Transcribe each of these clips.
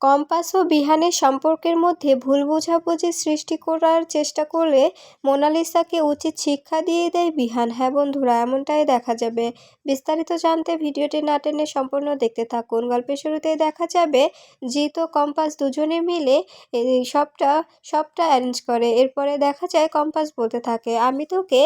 Compass ও বিহানের সম্পর্কের মধ্যে ভুল বোঝাবুঝি সৃষ্টি করার চেষ্টা করলে মোনালিসাকে উচিত শিক্ষা দিয়ে দেয় বিহান। হ্যাঁ বন্ধুরা, এমনটাই দেখা যাবে। বিস্তারিত জানতে ভিডিওটি না টেনে সম্পূর্ণ দেখতে থাকুন। গল্পের শুরুতেই দেখা যাবে জিত ও কম্পাস দুজনে মিলে সবটা সবটা অ্যারেঞ্জ করে। এরপরে দেখা যায় কম্পাস বলতে থাকে, আমি তোকে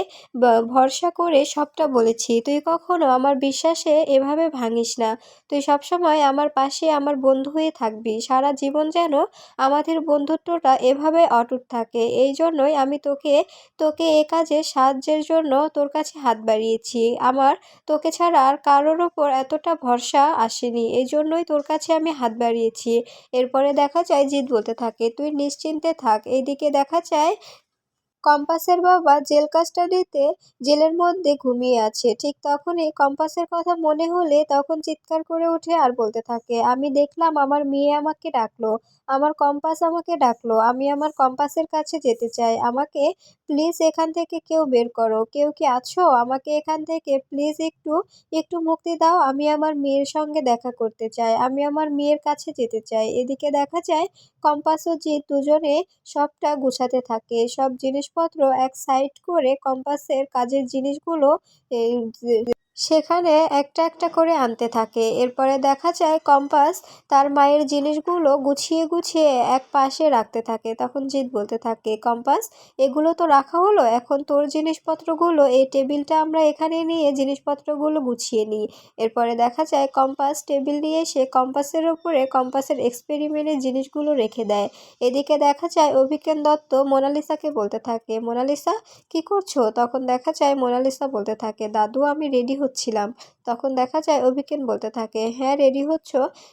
ভরসা করে সবটা বলেছি। তুই কখনো আমার বিশ্বাসে এভাবে ভাঙিস না। তুই সবসময় আমার পাশে আমার বন্ধু হয়ে থাকবি। সারা জীবন যেন আমাদের বন্ধুত্বটা এভাবে অটুট থাকে। এই জন্যই আমি তোকে তোকে এ কাজে সাহায্যের জন্য তোর কাছে হাত বাড়িয়েছি। আমার, তোকে ছাড়া আর কারোর ওপর এতটা ভরসা আসেনি। এই জন্যই তোর কাছে আমি হাত বাড়িয়েছি। এরপরে দেখা যায় জিৎ বলতে থাকে, তুই নিশ্চিন্তে থাক। এইদিকে দেখা যায় কম্পাসের বাবা জেল কাস্টাডিতে জেলের মধ্যে ঘুমিয়ে আছে। ঠিক তখনই কম্পাসের কথা মনে হলে তখন চিৎকার করে ওঠে আর বলতে থাকে, আমি দেখলাম আমার মেয়ে আমাকে ডাকলো, আমার কম্পাস আমাকে ডাকলো, আমি আমার কম্পাসের কাছে যেতে চাই, আমাকে প্লিজ এখান থেকে কেউ বের করো, কেউ কি আছো? আমাকে এখান থেকে প্লিজ একটু একটু মুক্তি দাও, আমি আমার মেয়ের সঙ্গে দেখা করতে চাই, আমি আমার মেয়ের কাছে যেতে চাই। এদিকে দেখা যায় কম্পাস ও জিৎ দুজনে সবটা গুছাতে থাকে, সব জিনিসপত্র এক সাইড করে কম্পাসের কাজের জিনিসগুলো এই সেখানে একটা একটা করে আনতে থাকে। এরপরে দেখা যায় কম্পাস তার মায়ের জিনিসগুলো গুছিয়ে গুছিয়ে এক পাশে রাখতে থাকে। তখন জিৎ বলতে থাকে, কম্পাস, এগুলো তো রাখা হলো, এখন তোর জিনিসপত্রগুলো, এই টেবিলটা আমরা এখানে নিয়ে জিনিসপত্রগুলো গুছিয়ে নিই। এরপরে দেখা যায় কম্পাস টেবিল নিয়ে এসে কম্পাসের ওপরে কম্পাসের এক্সপেরিমেন্টের জিনিসগুলো রেখে দেয়। এদিকে দেখা যায় অভিজ্ঞান দত্ত মোনালিসাকে বলতে থাকে, মোনালিসা, কি করছ? তখন দেখা যায় মোনালিসা বলতে থাকে, দাদু, আমি রেডি হচ্ছিলাম। তখন দেখা যায় অভিজ্ঞান বলতে থাকে হ্যাঁ রেডি হচ্ছ,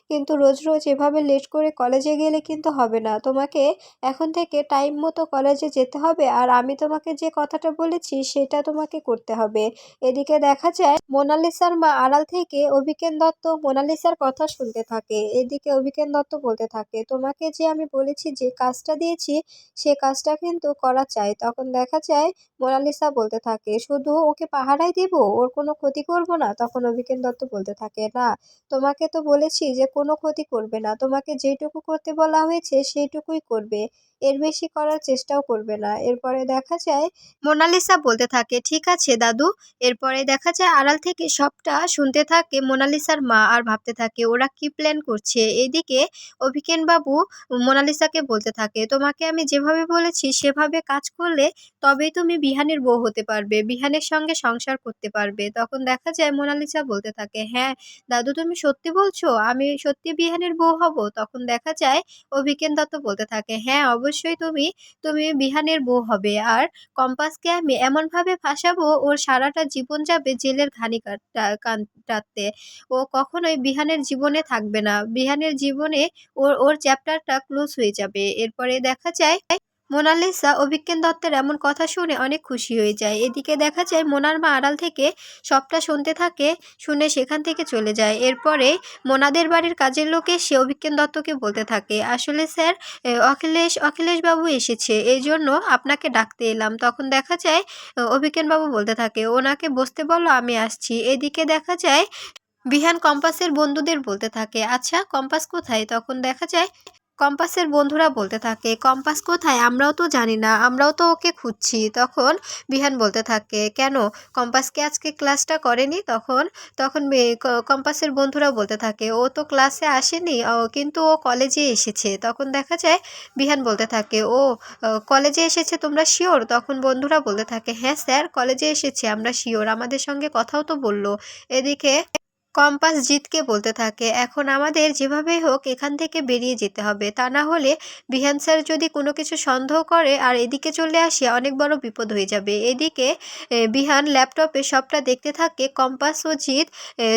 কিন্তু রোজ রোজ এভাবে লেট করে কলেজে গেলে কিন্তু হবে না। তোমাকে এখন থেকে টাইম মতো কলেজে যেতে হবে আর আমি তোমাকে যে কথাটা বলেছি সেটা তোমাকে করতে হবে। এদিকে দেখা যায় মোনালিসার মা আড়াল থেকে অভিজ্ঞান দত্ত মোনালিসার কথা শুনতে থাকে। এদিকে অভিকেন দত্ত বলতে থাকে, তোমাকে যে আমি বলেছি যে কাজটা দিয়েছি, সে কাজটা কিন্তু করা চাই। তখন দেখা যায় মোনালিসা বলতে থাকে, শুধু ওকে পাহারাই দিব? ওর কোনো ক্ষতি করব না? তখন অভিজ্ঞান দত্ত বলতে থাকে না। তোমাকে তো বলেছি যে কোনো ক্ষতি করবে না। তোমাকে যেটুকু করতে বলা হয়েছে সেইটুকুই করবে। এর বেশি করার চেষ্টাও করবে না। এরপরে দেখা যায়, মোনালিসা বলতে থাকে, ঠিক আছে দাদু। এরপরে দেখা যায়, আড়াল থেকে সবটা শুনতে থাকে, মোনালিসার মা আর ভাবতে থাকে, ওরা কি প্ল্যান করছে? এদিকে অভিকেন বাবু মোনালিসাকে বলতে থাকে, তোমাকে আমি যেভাবে বলেছি, সেভাবে কাজ করলে তবেই তুমি বিহানের বউ হতে পারবে, বিহানের সঙ্গে সংসার করতে পারবে। তখন দেখা যায়, মোনালিসা বলতে থাকে হ্যাঁ দাদু তুমি সত্যি বলছো, আমি সত্যি বিহানের বউ হব। তখন দেখা যায় অভিজ্ঞান দত্ত বলতে থাকে হ্যাঁ অবশ্যই তুমি তুমি বিহানের বউ হবে। আর কম্পাসকে আমি এমনভাবে ফাঁসাবো, ওর সারাটা জীবন যাবে জেলের ঘানি কাটা, কাটাতে। ও কখনোই বিহানের জীবনে থাকবে না। বিহানের জীবনে ওর ওর চ্যাপ্টারটা ক্লোজ হয়ে যাবে। এরপরে দেখা যায় মোনালিসা অভিজ্ঞান দত্তের এমন কথা শুনে অনেক খুশি হয়ে যায়। এদিকে দেখা যায় মোনার মা আড়াল থেকে সবটা শুনতে থাকে শুনে সেখান থেকে চলে যায়। এরপরে মোনাদের বাড়ির কাজের লোক এসে অভিজ্ঞান দত্তকে বলতে থাকে আসলে স্যার এ, অখিলেশ অখিলেশবাবু এসেছে এই জন্য আপনাকে ডাকতে এলাম। তখন দেখা যায় অভিজ্ঞানবাবু বলতে থাকে ওনাকে বসতে বলো আমি আসছি। এদিকে দেখা যায় বিহান কম্পাসের বন্ধুদের বলতে থাকে আচ্ছা কম্পাস কোথায়? তখন দেখা যায় কম্পাসের বন্ধুরা বলতে থাকে, কম্পাস কোথায়? আমরাও তো জানি না, আমরাও তো ওকে খুঁজছি। তখন বিহান বলতে থাকে, কেন? কম্পাসকে আজকে ক্লাসটা করেনি? তখন তখন কম্পাসের বন্ধুরা বলতে থাকে, ও তো ক্লাসে আসেনি কিন্তু ও কলেজে এসেছে। তখন দেখা যায়, বিহান বলতে থাকে ও কলেজে এসেছে তোমরা শিওর? তখন বন্ধুরা বলতে থাকে হ্যাঁ স্যার, কলেজে এসেছে, আমরা শিওর। আমাদের সঙ্গে কথাও তো বলল। এদিকে কম্পাস জিতকে বলতে থাকে এখন আমাদের যেভাবেই হোক এখান থেকে বেরিয়ে যেতে হবে। তা না হলে বিহান স্যার যদি কোনো কিছু সন্দেহ করে আর এদিকে চলে আসে অনেক বড় বিপদ হয়ে যাবে। এদিকে বিহান ল্যাপটপে সবটা দেখতে থাকে কম্পাস ও এ,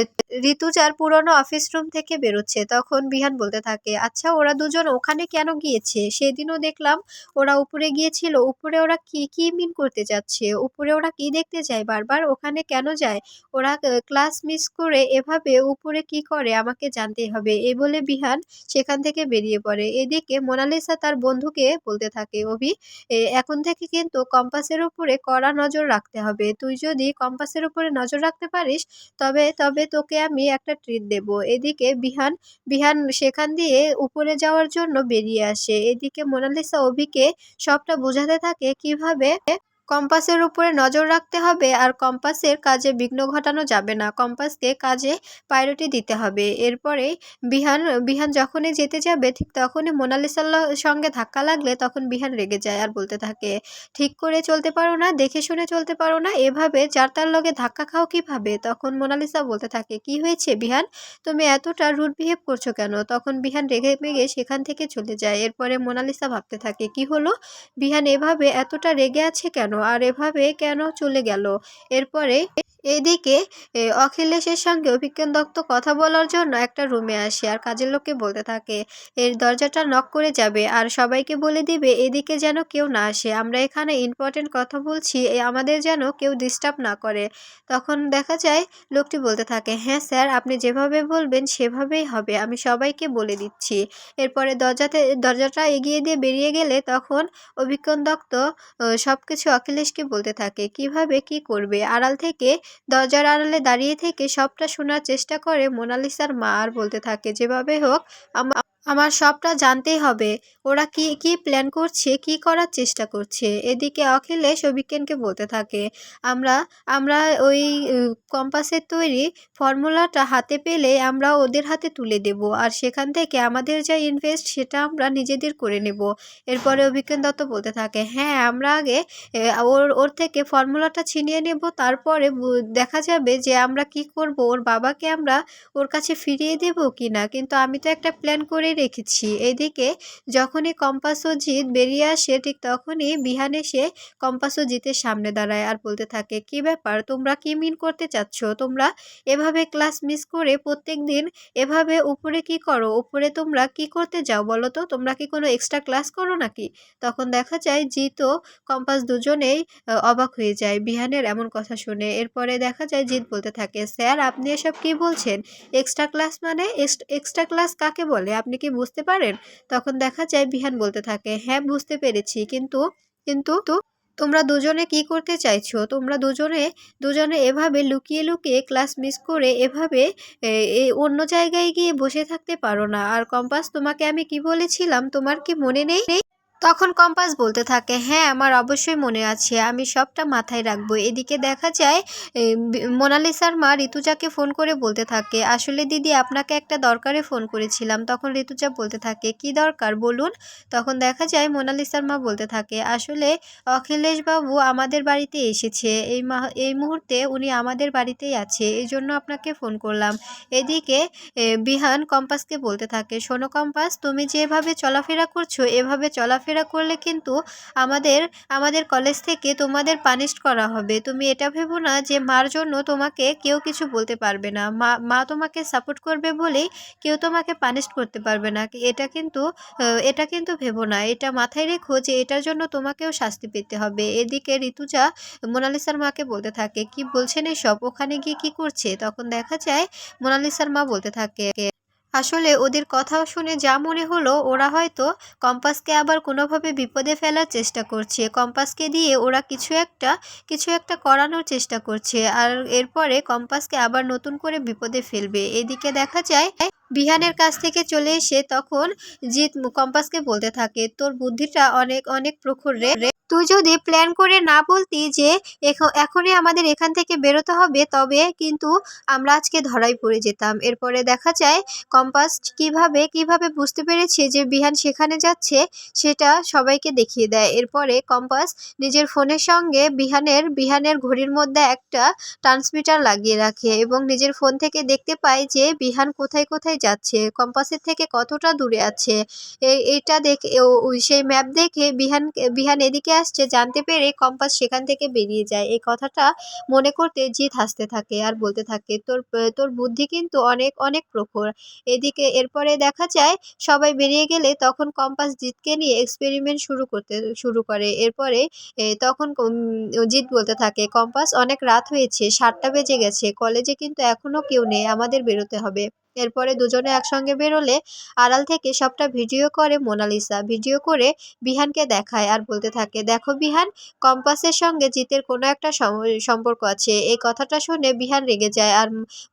ঋতুজার পুরনো অফিস রুম থেকে বেরোচ্ছে। তখন বিহান বলতে থাকে আচ্ছা ওরা দুজন ওখানে কেন গিয়েছে? সেদিনও দেখলাম ওরা উপরে গিয়েছিল। উপরে ওরা কি কি মিন করতে যাচ্ছে? উপরে ওরা কি দেখতে যায়? বারবার ওখানে কেন যায়? ওরা ক্লাস মিস করে এভাবে উপরে কি করে আমাকে জানতেই হবে? এই বলে বিহান সেখান থেকে বেরিয়ে পড়ে। এদিকে মোনালিসা তার বন্ধুকে বলতে থাকে অভি এ, এখন থেকে কিন্তু কম্পাসের উপরে কড়া নজর রাখতে হবে। তুই যদি কম্পাসের উপরে নজর রাখতে পারিস তবে তবে তোকে আমি একটা ট্রিট দেব। এদিকে বিহান বিহান সেখান দিয়ে উপরে যাওয়ার জন্য বেরিয়ে আসে। এদিকে মোনালিসা অভিকে সবটা বোঝাতে থাকে কীভাবে কম্পাসের উপরে নজর রাখতে হবে আর কম্পাসের কাজে বিঘ্ন ঘটানো যাবে না। কম্পাসকে কাজে প্রায়োরিটি দিতে হবে। এরপরে বিহান বিহান যখনই যেতে যাবে, ঠিক তখনই মোনালিসার সঙ্গে ধাক্কা লাগলে তখন বিহান রেগে যায় আর বলতে থাকে, ঠিক করে চলতে পারো না, দেখে শুনে চলতে পারো না, এভাবে যার তার লগে ধাক্কা খাও কীভাবে? তখন মোনালিসা বলতে থাকে, কি হয়েছে বিহান? তুমি এতটা রুট বিহেভ করছ কেন? তখন বিহান রেগে মেগে সেখান থেকে চলে যায়। এরপরে মোনালিসা ভাবতে থাকে, কি হলো? বিহান এভাবে এতটা রেগে আছে কেন? আর এভাবে কেন চলে গেল? এরপরে এদিকে অখিলেশের সঙ্গে অভিজ্ঞান দত্ত কথা বলার জন্য একটা রুমে আসে আর কাজের লোককে বলতে থাকে, এর দরজাটা নক করে যাবে আর সবাইকে বলে দিবে এদিকে যেন কেউ না আসে। আমরা এখানে ইম্পর্টেন্ট কথা বলছি আমাদের যেন কেউ ডিস্টার্ব না করে। তখন দেখা যায়, লোকটি বলতে থাকে হ্যাঁ স্যার, আপনি যেভাবে বলবেন সেভাবেই হবে, আমি সবাইকে বলে দিচ্ছি। এরপরে দরজাতে, দরজাটা এগিয়ে দিয়ে বেরিয়ে গেলে তখন অভিজ্ঞান দত্ত সব কিছু অখিলেশকে বলতে থাকে, কীভাবে কি করবে? আড়াল থেকে, দরজার আড়ালে দাঁড়িয়ে থেকে সবটা শোনার চেষ্টা করে মোনালিসার মা। আর বলতে থাকে, যেভাবে হোক আমার সবটা জানতেই হবে। ওরা কি কি প্ল্যান করছে, কি করার চেষ্টা করছে? এদিকে অখিলেশ অভিজ্ঞানকে বলতে থাকে, আমরা আমরা ওই কম্পাসের তৈরি ফর্মুলাটা হাতে পেলে আমরা ওদের হাতে তুলে দেব। আর সেখান থেকে আমাদের যা ইনভেস্ট সেটা আমরা নিজেদের করে নেব। এরপরে অভিজ্ঞান দত্ত বলতে থাকে হ্যাঁ আমরা আগে ওর ওর থেকে ফর্মুলাটা ছিনিয়ে নেব। তারপরে দেখা যাবে যে আমরা কি করব। ওর বাবাকে আমরা ওর কাছে ফিরিয়ে দেব কি না। কিন্তু আমি তো একটা প্ল্যান করে রেখেছি। এদিকে যখনই কম্পাস ও বেরিয়ে আসে, ঠিক তখনই বিহান এসে কম্পাস ও জিতের সামনে দাঁড়ায় আর বলতে থাকে, কি ব্যাপার? তোমরা কি মিন করতে চাচ্ছ? তোমরা এভাবে ক্লাস মিস করে প্রত্যেক দিন এভাবে উপরে কি করো? উপরে তোমরা কি করতে যাও বলো তো? তোমরা কি কোনো এক্সট্রা ক্লাস করো নাকি? তখন দেখা যায় জিৎ ও কম্পাস দুজনেই অবাক হয়ে যায় বিহানের এমন কথা শুনে। এরপরে দেখা যায় জিৎ বলতে থাকে, স্যার, আপনি এসব কি বলছেন? এক্সট্রা ক্লাস মানে? এক্সট্রা ক্লাস কাকে বলে? আপনি কি বুঝতে পারেন? তখন দেখা যায় বিহান বলতে থাকে হ্যাঁ বুঝতে পেরেছি। কিন্তু কিন্তু তো তোমরা দুজনে কি করতে চাইছো? তোমরা দুজনে দুজনে এভাবে লুকিয়ে লুকিয়ে ক্লাস মিস করে এভাবে এই অন্য জায়গায় গিয়ে বসে থাকতে পারো না। আর কম্পাস, তোমাকে আমি কি বলেছিলাম? তোমার কি মনে নেই? তখন কম্পাস বলতে থাকে হ্যাঁ আমার অবশ্যই মনে আছে, আমি সবটা মাথায় রাখব। এদিকে দেখা যায় মোনালিসার মা ঋতুজাকে ফোন করে বলতে থাকে, আসলে দিদি, আপনাকে একটা দরকারে ফোন করেছিলাম। তখন ঋতুজা বলতে থাকে, কি দরকার? বলুন। তখন দেখা যায় মোনালিসার মা বলতে থাকে, আসলে অখিলেশ বাবু আমাদের বাড়িতে এসেছে। এই মা, এই মুহূর্তে উনি আমাদের বাড়িতেই আছে, এই জন্য আপনাকে ফোন করলাম। এদিকে বিহান কম্পাসকে বলতে থাকে, শোনো কম্পাস, তুমি যেভাবে চলাফেরা করছ, এভাবে চলাফেরা করলে কিন্তু আমাদের আমাদের কলেজ থেকে তোমাদের পানিশ করা হবে। তুমি এটা ভেবো না যে মার জন্য তোমাকে কেউ কিছু বলতে পারবে না। মা মা তোমাকে সাপোর্ট করবে বলেই কেউ তোমাকে পানিশ করতে পারবে না। এটা কিন্তু এটা কিন্তু ভেবো না। এটা মাথায় রেখো যে এটার জন্য তোমাকেও শাস্তি পেতে হবে। এদিকে ঋতুজা মোনালিসার মাকে বলতে থাকে, কি বলছেন এসব? ওখানে গিয়ে কি করছে? তখন দেখা যায় মোনালিসার মা বলতে থাকে আসলে ওদের কথা শুনে যা মনে হলো, ওরা হয়তো কম্পাসকে আবার কোনোভাবে বিপদে ফেলার চেষ্টা করছে কম্পাসকে দিয়ে ওরা কিছু একটা কিছু একটা করানোর চেষ্টা করছে আর এরপরে কম্পাসকে আবার নতুন করে বিপদে ফেলবে এদিকে দেখা যায়, বিহানের কাছ থেকে চলে এসে তখন জিৎ কম্পাসকে বলতে থাকে, তোর বুদ্ধিটা অনেক অনেক প্রখর রে রে। তুই যদি প্ল্যান করে না বলতি যে এখ- এখনই আমাদের এখান থেকে বেরোতে হবে, তবে কিন্তু আমরা আজকে ধরাই পড়ে যেতাম। এরপরে দেখা যায় কম্পাস কীভাবে কীভাবে বুঝতে পেরেছে যে বিহান সেখানে যাচ্ছে, সেটা সবাইকে দেখিয়ে দেয়। এরপরে কম্পাস নিজের ফোনের সঙ্গে বিহানের বিহানের ঘড়ির মধ্যে একটা ট্রান্সমিটার লাগিয়ে রাখে এবং নিজের ফোন থেকে দেখতে পায় যে বিহান কোথায় কোথায় যাচ্ছে, কম্পাসের থেকে কতটা দূরে আছে। এইটা দেখে সেই ম্যাপ দেখে বিহান বিহান এদিকে আসছে জানতে পেরে কম্পাস সেখান থেকে বেরিয়ে যায়। এই কথাটা মনে করতে জিৎ হাসতে থাকে আর বলতে থাকে, তোর তোর বুদ্ধি কিন্তু অনেক অনেক প্রখর। এদিকে এরপরে দেখা যায়, সবাই বেরিয়ে গেলে তখন কম্পাস জিতকে নিয়ে এক্সপেরিমেন্ট শুরু করতে, শুরু করে। এরপরে তখন জিৎ বলতে থাকে, কম্পাস, অনেক রাত হয়েছে, সাতটা বেজে গেছে, কলেজে কিন্তু এখনও কেউ নেই, আমাদের বেরোতে হবে। এরপরে দুজনে একসঙ্গে বেরোলে আড়াল থেকে সবটা ভিডিও করে মোনালিসা। ভিডিও করে বিহানকে দেখায় আর বলতে থাকে, দেখো বিহান, কম্পাসের সঙ্গে জিতের কোনো একটা সম্পর্ক আছে। এই কথাটা শুনে বিহান রেগে যায় আর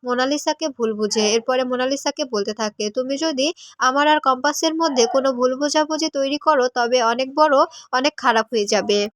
মোনালিসাকে ভুল বুঝে। এরপরে মোনালিসাকে বলতে থাকে, তুমি যদি আমার আর কম্পাসের মধ্যে কোনো ভুল বোঝাবুঝি তৈরি করো, তবে অনেক বড়, অনেক খারাপ হয়ে যাবে।